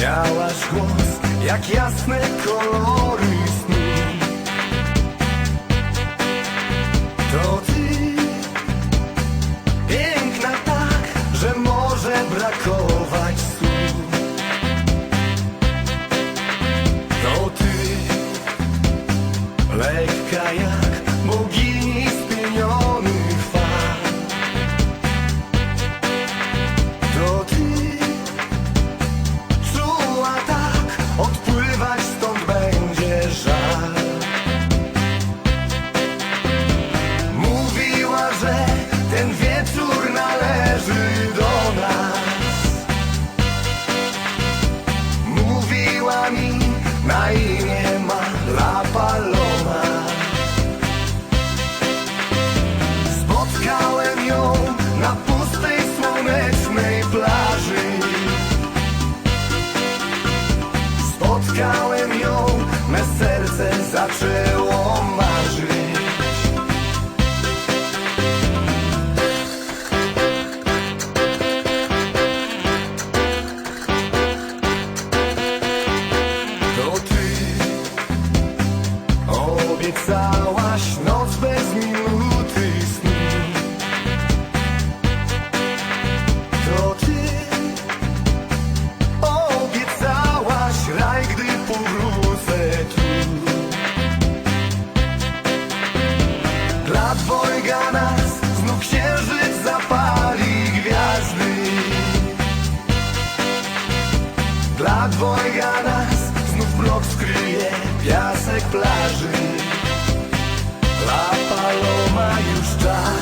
Miałaś głos jak jasne kolory snu. To ty. Piękna tak, że może brakować słów To ty. Lekka jak bogini z pieniądza naive. Całaś noc bez minuty snu. To ty obiecałaś raj, gdy powrócę tu. Dla dwojga nas znów księżyc zapali gwiazdy. Dla dwojga nas znów blok skryje piasek plaży. used to